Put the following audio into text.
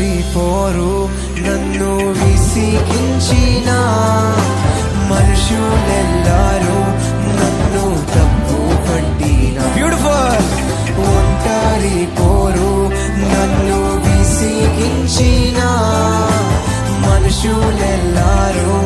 ఒంటరి నన్ను విసిగించిన మనుషులెల్లారు నన్ను తప్పు పట్టిన. బ్యూటిఫుల్ ఒంటరి పోరు. నన్ను విసిగించిన మనుషులెల్లారు